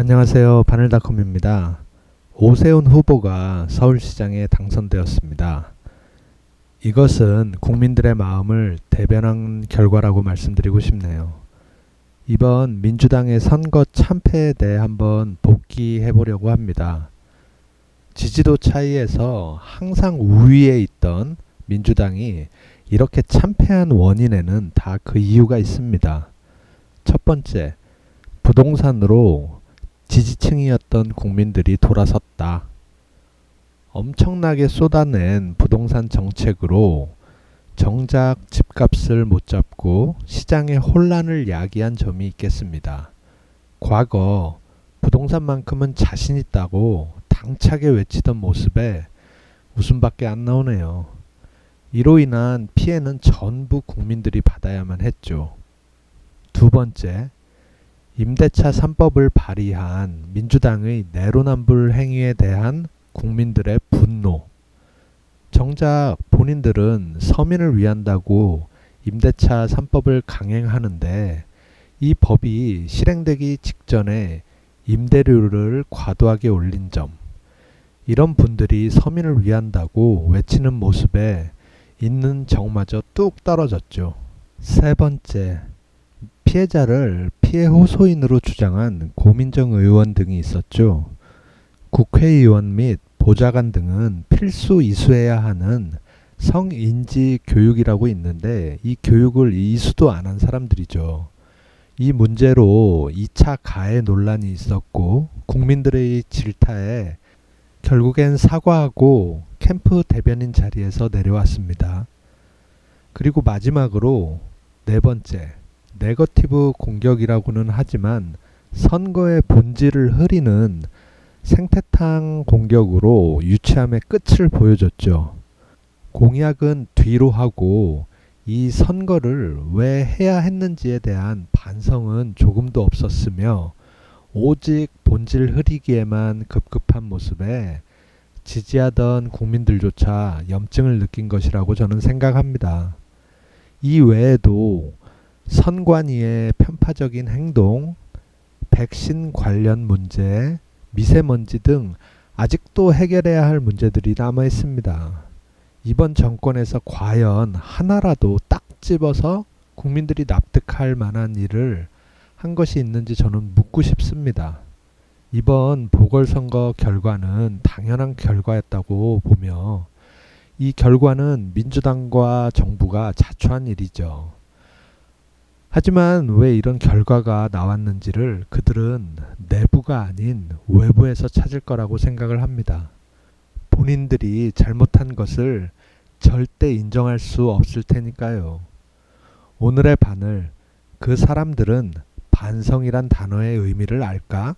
안녕하세요. 바늘닷컴입니다. 오세훈 후보가 서울시장에 당선되었습니다. 이것은 국민들의 마음을 대변한 결과라고 말씀드리고 싶네요. 이번 민주당의 선거 참패에 대해 한번 복귀해 보려고 합니다. 지지도 차이에서 항상 우위에 있던 민주당이 이렇게 참패한 원인에는 다 그 이유가 있습니다. 첫 번째, 부동산으로 지지층이었던 국민들이 돌아섰다. 엄청나게 쏟아낸 부동산 정책으로 정작 집값을 못 잡고 시장의 혼란을 야기한 점이 있겠습니다. 과거 부동산만큼은 자신 있다고 당차게 외치던 모습에 웃음밖에 안 나오네요. 이로 인한 피해는 전부 국민들이 받아야만 했죠. 두 번째, 임대차 3법을 발의한 민주당의 내로남불 행위에 대한 국민들의 분노. 정작 본인들은 서민을 위한다고 임대차 3법을 강행하는데 이 법이 실행되기 직전에 임대료를 과도하게 올린 점. 이런 분들이 서민을 위한다고 외치는 모습에 있는 정마저 뚝 떨어졌죠. 세 번째, 피해자를 피해 호소인으로 주장한 고민정 의원 등이 있었죠. 국회의원 및 보좌관 등은 필수 이수해야 하는 성인지 교육이라고 있는데 이 교육을 이수도 안 한 사람들이죠. 이 문제로 2차 가해 논란이 있었고 국민들의 질타에 결국엔 사과하고 캠프 대변인 자리에서 내려왔습니다. 그리고 마지막으로 네 번째, 네거티브 공격이라고는 하지만 선거의 본질을 흐리는 생태탕 공격으로 유치함의 끝을 보여줬죠. 공약은 뒤로 하고 이 선거를 왜 해야 했는지에 대한 반성은 조금도 없었으며 오직 본질 흐리기에만 급급한 모습에 지지하던 국민들조차 염증을 느낀 것이라고 저는 생각합니다. 이 외에도 선관위의 편파적인 행동, 백신 관련 문제, 미세먼지 등 아직도 해결해야 할 문제들이 남아 있습니다. 이번 정권에서 과연 하나라도 딱 집어서 국민들이 납득할 만한 일을 한 것이 있는지 저는 묻고 싶습니다. 이번 보궐선거 결과는 당연한 결과였다고 보며 이 결과는 민주당과 정부가 자초한 일이죠. 하지만 왜 이런 결과가 나왔는지를 그들은 내부가 아닌 외부에서 찾을 거라고 생각을 합니다. 본인들이 잘못한 것을 절대 인정할 수 없을 테니까요. 오늘의 바늘, 그 사람들은 반성이란 단어의 의미를 알까?